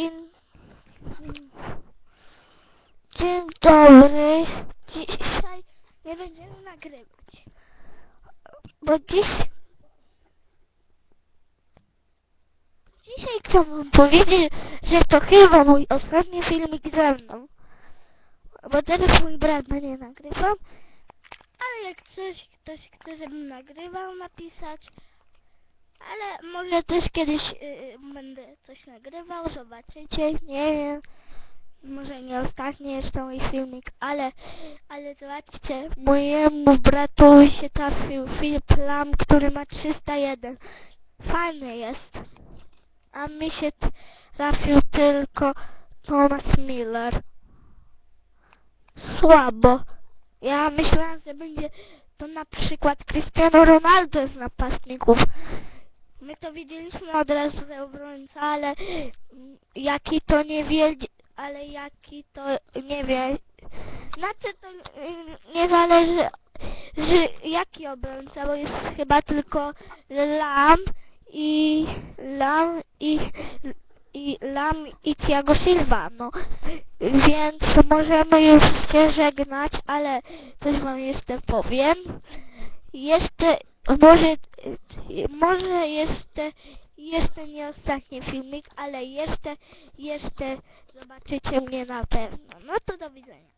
Dzień... Dzień dobry. Dzisiaj nie będziemy nagrywać. Bo dziś... Dzisiaj chciałbym powiedzieć, że to chyba mój ostatni filmik ze mną. Bo teraz mój brat na nie nagrywam. Ale jak coś, ktoś chce, żebym nagrywał, napisać. Może też kiedyś yy, będę coś nagrywał, zobaczycie, nie wiem. Może nie ostatni jest to mój filmik, ale, ale zobaczcie, mojemu bratowi się trafił Filip Lam, który ma 301. Fajny jest. A mi się trafił tylko Thomas Miller. Słabo. Ja myślałem, że będzie to na przykład Cristiano Ronaldo z napastników. My to widzieliśmy od razu z obrońca, ale jaki to nie wiedzie, ale jaki to nie wie. Znaczy to nie zależy, że jaki obrońca, bo jest chyba tylko Lam i Lam i i Lam i Thiago Silva, no. Więc możemy już się żegnać, ale coś wam jeszcze powiem. Jeszcze, może, może jeszcze, jeszcze nie ostatni filmik, ale jeszcze, jeszcze zobaczycie mnie na pewno. No to do widzenia.